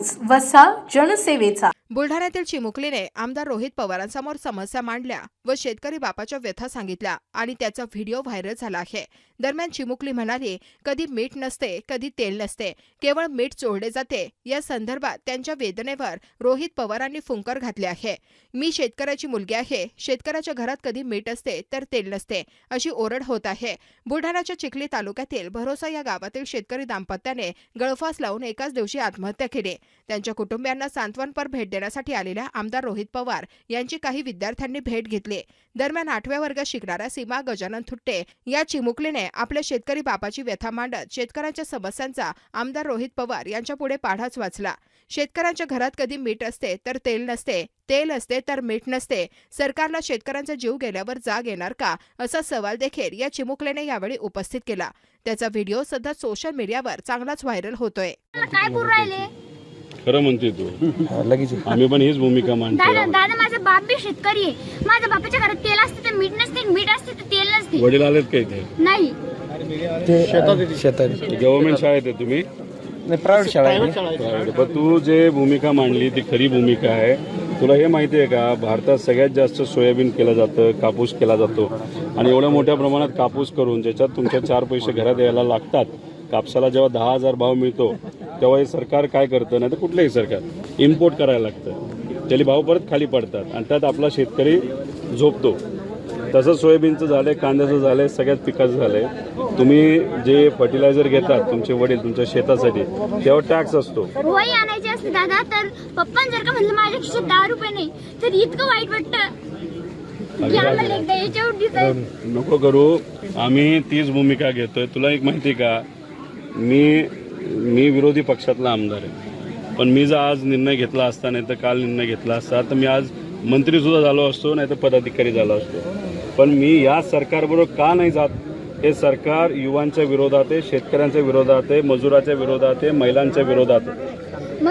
News वसा जनसेवेचा. बुलढाण्यातील चिमुकलीने आमदार रोहित पवारांसमोर समस्या मांडल्या व शेतकरी बापाच्या व्यथा सांगितल्या आणि त्याचा व्हिडिओ व्हायरल झाला आहे. दरम्यान चिमुकली म्हणाली कधी मीठ नसते कधी तेल नसते केवळ मीठ चोळले जाते. या संदर्भात त्यांच्या वेदनेवर रोहित पवारांनी फुंकर घातले आहे. मी शेतकऱ्याची मुलगी आहे. शेतकऱ्याच्या घरात कधी मीठ असते तर तेल नसते अशी ओरड होत आहे. बुलढाण्याच्या चिखली तालुक्यातील भरोसा या गावातील शेतकरी दाम्पत्याने गळफास लावून एकाच दिवशी आत्महत्या केली. त्यांच्या कुटुंबियांना सांत्वनपर भेट देण्यासाठी आलेल्या आमदार रोहित पवार यांची काही विद्यार्थ्यांनी भेट घेतली. दरम्यान आठव्या वर्गात शिकणाऱ्या सीमा गजानन थुट्टे या चिमुकलीने आपल्या शेतकरी बापाची व्यथा मांडत शेतकऱ्यांच्या समस्यांचा आमदार रोहित पवार यांच्या पुढे पाढाच वाचला. शेतकऱ्यांच्या घरात कधी मीठ असते तर तेल नसते तेल असते तर मीठ नसते सरकारला शेतकऱ्यांचा जीव गेल्यावर जाग येणार का? असा सवाल देखील या चिमुकलेने यावेळी उपस्थित केला. त्याचा व्हिडिओ सध्या सोशल मीडियावर चांगलाच व्हायरल होतोय. काय खरं म्हणते तू. आम्ही पण हीच भूमिका मांडतो. दादा दादा माझा बाप बी शेतकरी आहे. माझ्या बापाच्या घरात तेल असते तर मीठ नसते मीठ असते तर तेल नसते. वडील आलेत का इथे? नाही. शेतात गव्हर्नमेंट शाळेत आहे तुम्ही? नाही प्रायव्हेट शाळा आहे. पण तू जे भूमिका मांडली ती खरी भूमिका आहे. तुला हे माहिती आहे का भारतात सगळ्यात जास्त सोयाबीन केलं जातं कापूस केला जातो. आणि एवढ्या मोठ्या प्रमाणात कापूस करून ज्याच्यात तुमच्या चार पैसे घरात यायला लागतात कापसाला जेव्हा दहा हजार भाव मिळतो तेव्हा हे सरकार काय करतं नाही तर कुठलंही सरकार इम्पोर्ट करायला लागतं. त्याला भाव परत खाली पडतात आणि त्यात आपला शेतकरी झोपतो. तसं सोयाबीनचं झालंय कांद्याचं झालंय सगळ्याच पिकाचं झालंय. तुम्ही जे फर्टिलायझर घेतात तुमचे वडील तुमच्या शेतासाठी त्यावर टॅक्स असतो. वही आणायची असते दादा. तर पप्पा जर का म्हणलं माझ्या खिशात दहा रुपये नाही तर इतकं वाईट वाटतं. नको करू. आम्ही तीच भूमिका घेतोय. तुला एक माहिती का? मी मी विरोधी पक्षातला आमदार आहे. पण मी जर आज निर्णय घेतला असता नाही तर काल निर्णय घेतला असता तर मी आज मंत्रीसुद्धा झालो असतो नाही तर पदाधिकारी झालो असतो. पण मी या सरकारबरोबर का नाही जात? हे सरकार युवांच्या विरोधात आहे शेतकऱ्यांच्या विरोधात आहे मजुराच्या विरोधात आहे महिलांच्या विरोधात आहे.